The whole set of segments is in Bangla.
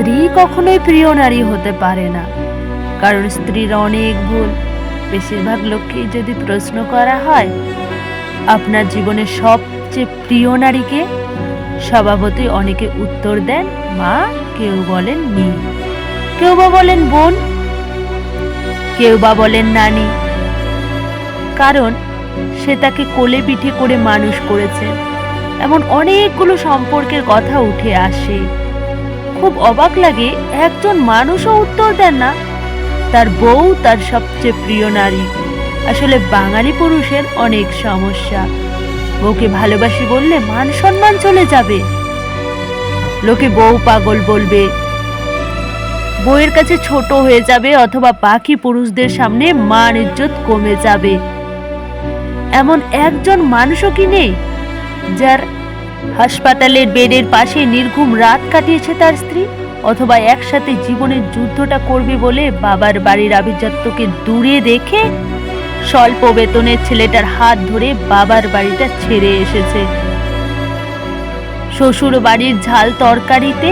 স্ত্রী কখনোই প্রিয় নারী হতে পারে না। কারণ স্ত্রীর অনেক ভুল। বেশিরভাগ লোককেই যদি প্রশ্ন করা হয়, আপনার জীবনের সবচেয়ে প্রিয় নারীকে? স্বভাবতই অনেকে উত্তর দেন, মা, কেউ বলেন মি। কেউ বা বলেন বোন। কেউ বা বলেন নানি। কারণ সে তাকে কোলে পিঠে করে মানুষ করেছে। এমন অনেকগুলো সম্পর্কের কথা উঠে আসে। খুব অবাক লাগে, একজন মানুষও উত্তর দেন না। তার বউ তার সবচেয়ে প্রিয় নারী। আসলে বাঙালি পুরুষের অনেক সমস্যা। বউকে ভালোবাসি বললে মান সম্মান চলে যাবে। লোকে বউ পাগল বলবে, বউয়ের কাছে ছোট হয়ে যাবে অথবা বাকি পুরুষদের সামনে মান ইজ্জত কমে যাবে। এমন একজন মানুষও কি নেই, যার হাসপাতালের বেডের পাশে নির্ঘুম রাত কাটিয়েছে তার স্ত্রী, অথবা একসাথে জীবনের যুদ্ধটা করবে বলে বাবার বাড়ির আভিজাত্যকে দূরে রেখে স্বল্প বেতনের ছেলেটার হাত ধরে বাবার বাড়িটা ছেড়ে এসেছে। শ্বশুর বাড়ির ঝাল তরকারিতে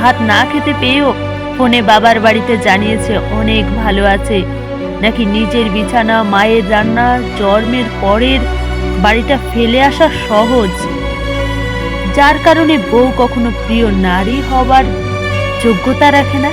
ভাত না খেতে পেয়েও ফোনে বাবার বাড়িতে জানিয়েছে, অনেক ভালো আছে। নাকি নিজের বিছানা, মায়ের রান্না, জন্মের পরের বাড়িটা ফেলে আসা সহজ? যার কারণে বউ কখনো প্রিয় নারী হবার যোগ্যতা রাখে না।